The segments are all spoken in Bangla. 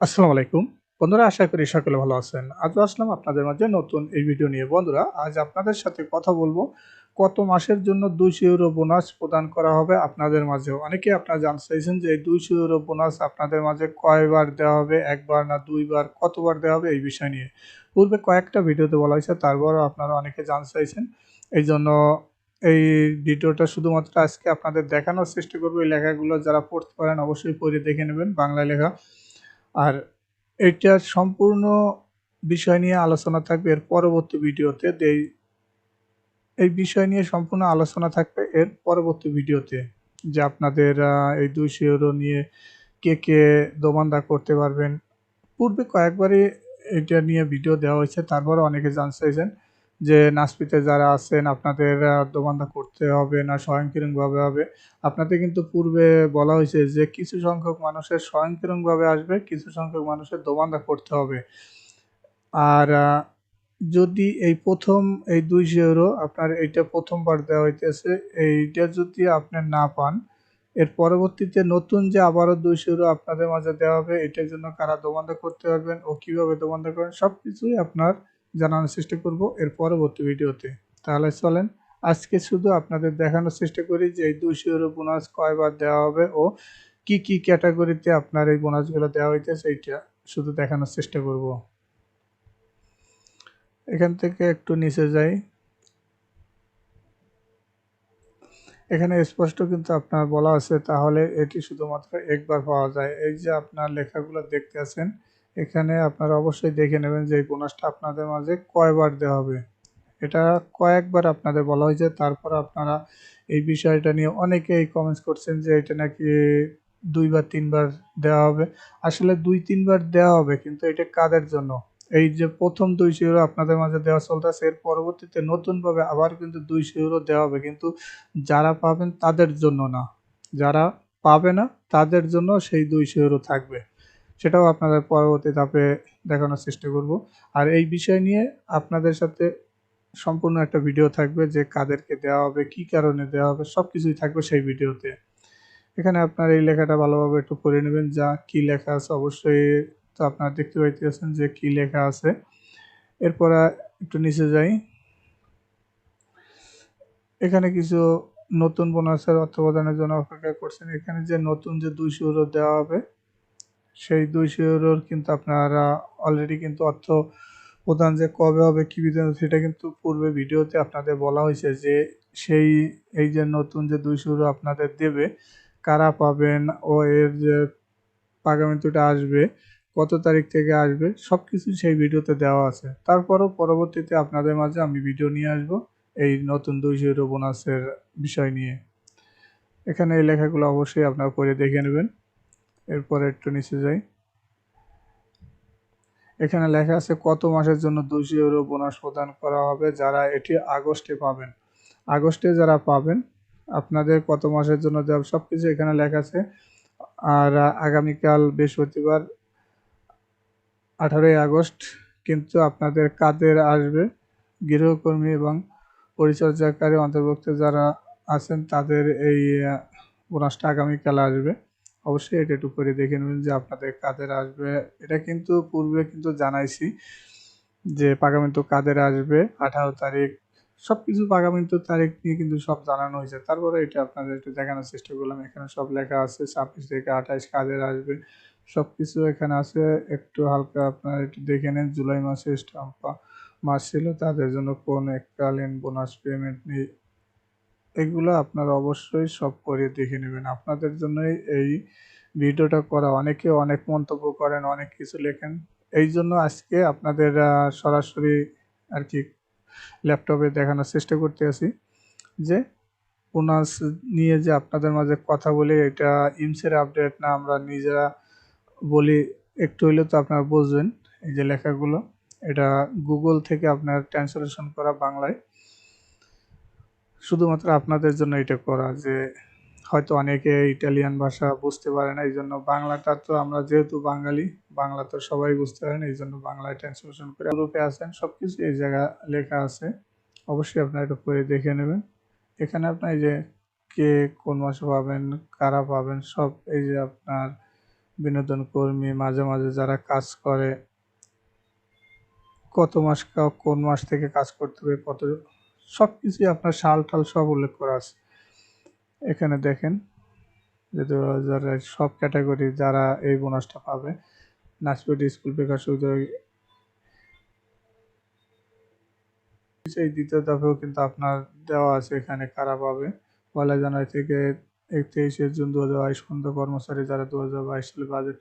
আসসালামু আলাইকুম। বন্ধুরা, আশা করি সকলে ভালো আছেন। আজও আসলাম আপনাদের মাঝে নতুন এই ভিডিও নিয়ে। বন্ধুরা, আজ আপনাদের সাথে কথা বলব, কত মাসের জন্য দুইশো ইউরো বোনাস প্রদান করা হবে আপনাদের মাঝে অনেকে আপনারা জানতে চাইছেন যে এই দুইশো ইউরো বোনাস আপনাদের মাঝে কয়বার দেওয়া হবে, একবার না দুইবার, কতবার দেওয়া হবে, এই বিষয় নিয়ে। পূর্বে কয়েকটা ভিডিওতে বলা হয়েছে, তারপরও আপনারা অনেকে জানতে চাইছেন। এই জন্য এই ভিডিওটা শুধুমাত্র আজকে আপনাদের দেখানোর চেষ্টা করব। এই লেখাগুলো যারা পড়তে পারেন, অবশ্যই পড়ে দেখে নেবেন বাংলা লেখা। আর এটার সম্পূর্ণ বিষয় নিয়ে আলোচনা থাকবে এর পরবর্তী ভিডিওতে। এই বিষয় নিয়ে সম্পূর্ণ আলোচনা থাকবে এর পরবর্তী ভিডিওতে, যে আপনাদের এই দুইশো ইউরো নিয়ে কে কে দোমান্দা করতে পারবেন। পূর্বে কয়েকবারই এটা নিয়ে ভিডিও দেওয়া হয়েছে তারপরে অনেকে জানতে চাইছেন। যে নাসপিতে যারা আছেন, আপনাদের দোমান্দা করতে হবে না, স্বয়ংক্রিয়ভাবে হবে। আপনাদের কিন্তু পূর্বে বলা হয়েছে যে কিছু সংখ্যক মানুষের স্বয়ংক্রিয়ভাবে আসবে, কিছু সংখ্যক মানুষের দোবান্ধা করতে হবে। আর যদি এই প্রথম, এই দুই ইউরো আপনার এইটা প্রথমবার দেওয়া হইতেছে, এইটা যদি আপনি না পান, এর পরবর্তীতে নতুন যে আবারও দুইশো ইউরো আপনাদের মাঝে দেওয়া হবে, এটার জন্য কারা দোমান্দা করতে পারবেন ও কীভাবে দোমান্দা করেন সব কিছুই আপনার জানানোর চেষ্টা করব এর পরবর্তী ভিডিওতে। তাহলে চলেন, আজকে শুধু আপনাদের দেখানোর চেষ্টা করি যে এই দুইশো ইউরো বোনাস কয়বার দেওয়া হবে ও কি কি ক্যাটাগরিতে আপনার এই বোনাসগুলো দেওয়া হইতেছে এইটা শুধু দেখানোর চেষ্টা করব। এখান থেকে একটু নিচে যাই। এখানে স্পষ্ট কিন্তু আপনার বলা আছে, তাহলে এটি শুধুমাত্র একবার পাওয়া যায়। এই যে আপনার লেখাগুলো দেখতে আছেন এখানে আপনারা অবশ্যই দেখে নেবেন যে এই বোনাসটা আপনাদের মাঝে কয়বার দেওয়া হবে। এটা কয়েকবার আপনাদের বলা হয়েছে, তারপর আপনারা এই বিষয়টা নিয়ে অনেকেই কমেন্টস করছেন যে এটা নাকি দুইবার, তিনবার দেওয়া হবে। আসলে দুই, তিনবার দেওয়া হবে, কিন্তু এটা কাদের জন্য? এই যে প্রথম দুই ইউরো আপনাদের মাঝে দেওয়া চলতেছে, এর পরবর্তীতে নতুনভাবে আবার কিন্তু দুই ইউরো দেওয়া হবে, কিন্তু যারা পাবেন তাদের জন্য না। যারা পাবে না, তাদের জন্য সেই দুই ইউরো থাকবে। সেটাও আপনাদের পরবর্তী ধাপে দেখানোর চেষ্টা করব। আর এই বিষয় নিয়ে আপনাদের সাথে সম্পূর্ণ একটা ভিডিও থাকবে যে কাদেরকে দেওয়া হবে, কি কারণে দেওয়া হবে সব কিছুই থাকবে সেই ভিডিওতে এখানে আপনার এই লেখাটা ভালোভাবে একটু পড়ে নেবেন, যা কি লেখা আছে অবশ্যই তো আপনারা দেখতে পাইতেছেন যে কি লেখা আছে। এরপর একটু নিচে যাই। এখানে কিছু নতুন বোনাসের অর্থ প্রদানের জন্য অপেক্ষা করছেন। এখানে যে নতুন যে দুইশো ইউরো দেওয়া হবে সেই দুইশো ইউরোর কিন্তু আপনারা অলরেডি কিন্তু অর্থ প্রদান যে কবে হবে, কী বিধান সেটা কিন্তু পূর্বে ভিডিওতে আপনাদের বলা হয়েছে যে সেই, এই যে নতুন যে দুইশো ইউরো আপনাদের দেবে, কারা পাবেন ও এর যে পাগামিতুটা আসবে, কত তারিখ থেকে আসবে সব কিছু সেই ভিডিওতে দেওয়া আছে। তারপরও পরবর্তীতে আপনাদের মাঝে আমি ভিডিও নিয়ে আসব এই নতুন দুইশো ইউরো বোনাসের বিষয় নিয়ে। এখানে এই লেখাগুলো অবশ্যই আপনারা করে দেখে নেবেন। এরপরে একটু নিচে যাই। এখানে লেখা আছে, কত মাসের জন্য দুইশো ইউরো বোনাস প্রদান করা হবে? যারা এটি আগস্টে পাবেন। আগস্টে যারা পাবেন, আপনাদের কত মাসের জন্য দেওয়া সব কিছু এখানে লেখা আছে। আর আগামীকাল বৃহস্পতিবার, আঠারোই আগস্ট, কিন্তু আপনাদের কাদের আসবে? গৃহকর্মী এবং পরিচর্যাকারী অন্তর্ভুক্ত যারা আছেন, তাদের এই বোনাসটা আগামীকাল আসবে। অবশ্যই এটা একটু করে দেখে নেবেন যে আপনাদের কাদের আসবে। এটা কিন্তু পূর্বে কিন্তু জানাইছি যে পাগামিন্তু কাদের আসবে, আঠারো তারিখ সব কিছু পাগামিন্তু তারিখ নিয়ে কিন্তু সব জানানো হয়েছে। তারপরে এটা আপনাদের একটু দেখানোর চেষ্টা করলাম, এখানে সব লেখা আছে, ছাব্বিশ থেকে আঠাইশ কাদের আসবে সব কিছু এখানে আছে। একটু হালকা আপনারা একটু দেখে নেন, জুলাই মাসে স্টাম্পা মাস ছিল, তাদের জন্য কোন এককালীন বোনাস পেমেন্ট নেই। এগুলো আপনারা অবশ্যই সব করে দেখে নেবেন। আপনাদের জন্যই এই ভিডিওটা করা। অনেকে অনেক মন্তব্য করেন, অনেক কিছু লেখেন। এই জন্য আজকে আপনাদের সরাসরি আর কি ল্যাপটপে দেখানোর চেষ্টা করতে আছি যে বোনাস নিয়ে যে আপনাদের মাঝে কথা বলে, এটা ইমসের আপডেট না, আমরা নিজেরা বলি, একটু হইলে তো আপনারা বুঝবেন এই যে লেখাগুলো। এটা গুগল থেকে আপনার ট্রান্সলেশন করা বাংলায়। শুধুমাত্র আপনাদের জন্য এটা করা যে হয়তো অনেকে ইটালিয়ান ভাষা বুঝতে পারে না এই জন্য বাংলাটা তো আমরা যেহেতু বাঙালি, বাংলা তো সবাই বুঝতে পারেন এই জন্য বাংলায় ট্রান্সলেশন করে গ্রুপে আছেন সব কিছু এই জায়গা লেখা আছে। অবশ্যই আপনারা এটা পড়ে দেখে নেবেন। এখানে আপনার যে কে কোন মাসে পাবেন, কারা পাবেন, সব এই যে আপনার বিনোদন কর্মী, মাঝে মাঝে যারা কাজ করে, কত মাস কোন মাস থেকে কাজ করতে হবে, কত সব কিছুই আপনার সাল টাল সব উল্লেখ করা আছে। এখানে দেখেন যে দু হাজার সব ক্যাটাগরি যারা এই বোনাসটা পাবে নাচপেটি স্কুল বেকার সুযোগ এই দ্বিতীয় দফেও কিন্তু আপনার দেওয়া আছে এখানে কারা পাবে। পয়লা জানুয়ারি থেকে তেইশে জুন দু হাজার বাইশ পর্যন্ত কর্মচারী যারা দু হাজার বাইশ সালে বাজেট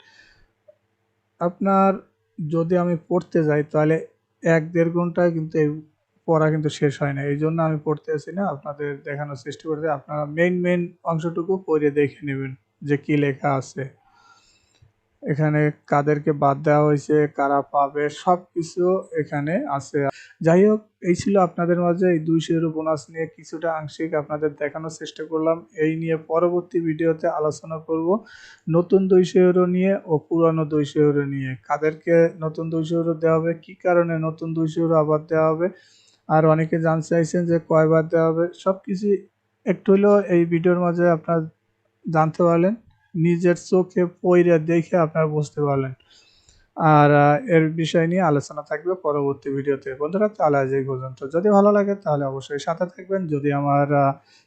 আপনার যদি আমি পড়তে যাই তাহলে এক দেড় ঘন্টায় কিন্তু এই পড়া কিন্তু শেষ হয় না। এই জন্য আমি পড়তে আসি না। আপনাদের দেখানোর চেষ্টা করতে আপনারা মেইন মেইন অংশটুকু পড়ে দেখে নেবেন যে কি লেখা আছে। এখানে কাদেরকে বাদ দেওয়া হয়েছে, কারা পাবে সব কিছু এখানে আছে। যাই হোক, এই ছিল আপনাদের মাঝে এই দুইশো ইউরো বোনাস নিয়ে কিছুটা আংশিক আপনাদের দেখানোর চেষ্টা করলাম। এই নিয়ে পরবর্তী ভিডিওতে আলোচনা করব নতুন দুইশো ইউরো নিয়ে ও পুরানো ইউরো নিয়ে। কাদেরকে নতুন ইউরো দেওয়া হবে, কী কারণে নতুন দুইশো ইউরো আবার দেওয়া হবে আর অনেকে জানতে চাইছেন যে কয়বার দেওয়া হবে। সব কিছু একটু হলেও এই ভিডিওর মাঝে আপনার জানতে পারলেন, নিজের চোখে পইরে দেখে আপনারা বুঝতে পারলেন। আর এর বিষয় নিয়ে আলোচনা থাকবে পরবর্তী ভিডিওতে। বন্ধুরা, তাহলে আজ এই পর্যন্ত। যদি ভালো লাগে, তাহলে অবশ্যই সাথে থাকবেন। যদি আমার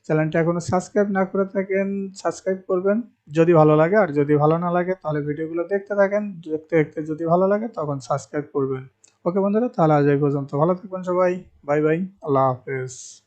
চ্যানেলটা এখনও সাবস্ক্রাইব না করে থাকেন, সাবস্ক্রাইব করবেন। যদি ভালো লাগে আর যদি ভালো না লাগে, তাহলে ভিডিওগুলো দেখতে থাকেন। দেখতে দেখতে যদি ভালো লাগে, তখন সাবস্ক্রাইব করবেন। ওকে বন্ধুরা তাহলে আজ এই পর্যন্ত। ভালো থাকবেন সবাই। Bye bye. আল্লাহ হাফেজ।